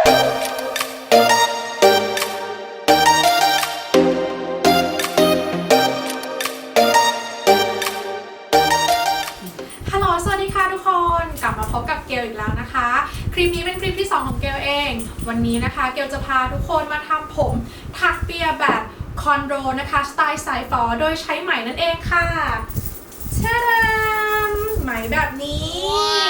ฮัลโหล สวัสดีค่ะทุกคน กลับมาพบกับเกลอีกแล้วนะคะ คลิปนี้เป็นคลิปที่ 2 ของเกลเอง วันนี้นะคะ เกลจะพาทุกคนมาทำผมถักเปียแบบคอนโดนะคะ สไตล์สายฟอโดยใช้ไหมนั่นเองค่ะเชาดามไหมแบบนี้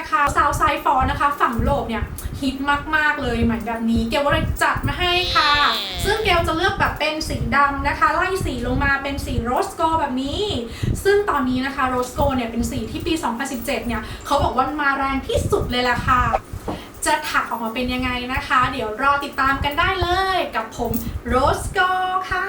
นนี้นะคะสาวไซฟอนะคะ ฝั่งยุโลกเนี่ยฮิตมาก ๆ เลยไหมแบบนี้ เกลก็เลยจัดมาให้ค่ะ ซึ่งเกลจะเลือกแบบเป็นสีดำนะคะ ไล่สีลงมาเป็นสีโรสโกแบบนี้ ซึ่งตอนนี้นะคะโรสโกเนี่ยเป็นสีที่ปี 2017 เนี่ยเขาบอกว่ามาแรงที่สุดเลยล่ะค่ะ จะถักออกมาเป็นยังไงนะคะ เดี๋ยวรอติดตามกันได้เลยกับผมโรสโกค่ะ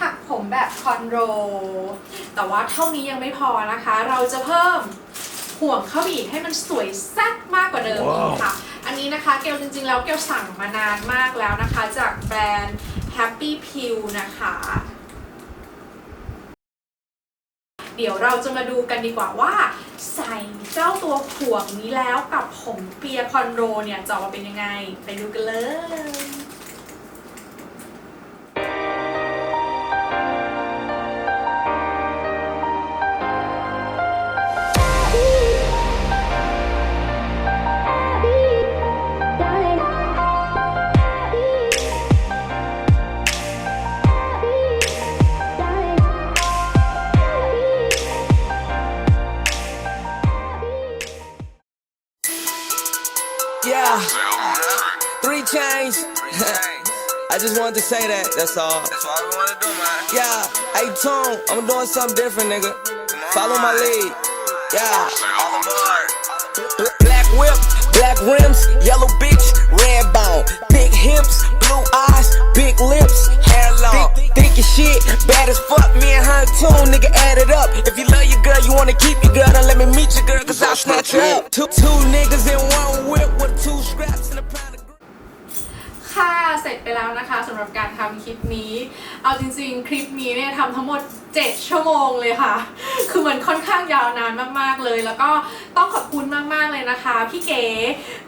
ถักผมแบบคอนโดแต่ว่าเท่านี้ยังไม่พอนะคะ เราจะเพิ่มห่วงเข้าไปอีกให้มันสวยแซ่บมากกว่าเดิมอีกค่ะ อันนี้นะคะเกลจริงๆ แล้วเกลสั่งมานานมากแล้วนะคะ จากแบรนด์ Happy Pill นะคะ เดี๋ยวเราจะมาดูกันดีกว่าว่า ใส่เจ้าตัวห่วงนี้แล้วกับผมเปียคอนโดเนี่ยจะออกมาเป็นยังไง ไปดูกันเลย Yeah. Three chains. I just wanted to say that. That's all. That's all we wanna do, man. Yeah. Hey, Tone, I'm doing something different, nigga. Follow my lead. Yeah. All aboard. Bl- Black whip, black rims, yellow bitch, red bone. Big hips, blue eyes, big lips, hair long. Thick, thick as shit, bad as fuck. Me and her tune, nigga, add it up. If you love your girl, you wanna keep your girl, then let me meet your girl, cause I'll snatch her up. Two, two niggas in ร็จไปแล้วนะคะสำหรับการทำคลิปนี้ เอาจริงๆ คลิปนี้เนี่ยทำทั้งหมด 7 ชั่วโมงเลยค่ะ คือมันค่อนข้างยาวนานมากๆเลย แล้วก็ต้องขอบคุณมากๆเลยนะคะ พี่เก๋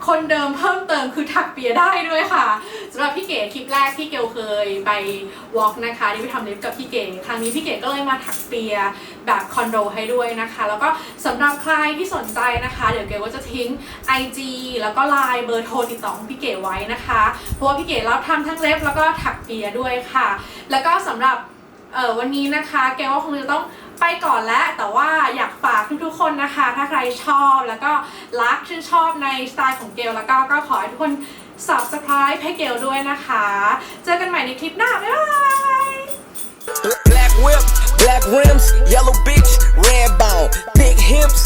คนเดิมเพิ่มเติมคือถักเปียได้ด้วยค่ะสำหรับพี่เก๋คลิปแรกที่เกลเคยไปวอล์กนะคะที่ไปทำเล็บกับพี่เก๋ ครั้งนี้พี่เก๋ก็เลยมาถักเปียแบบคอนโดให้ด้วยนะคะ แล้วก็สำหรับใครที่สนใจนะคะ เดี๋ยวเกลก็จะทิ้ง IG แล้วก็ไลน์เบอร์โทรติดต่อของพี่เก๋ไว้นะคะ เพราะว่าพี่เก๋รับทำทั้งเล็บแล้วก็ถักเปียด้วยค่ะ แล้วก็สำหรับ เออวันนี้นะคะเกลก็คงจะต้องไปก่อนแล้ว แต่ว่าอยากฝากทุกๆคนนะคะ ถ้าใครชอบแล้วก็รักชื่นชอบในสไตล์ของเกลแล้วก็ก็ขอให้ทุกคน subscribe ให้เกลด้วยนะคะ เจอกันใหม่ในคลิปหน้า บ๊ายบาย Black whip, black rims, yellow bitch, red bone. Big hips,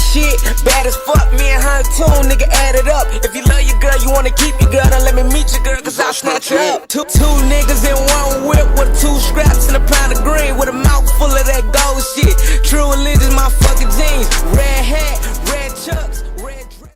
shit, bad as fuck. Me and her tune, nigga, add it up. If you love your girl, you wanna keep your girl, then let me meet your girl, cause I'll snatch her up. Two, two niggas in one whip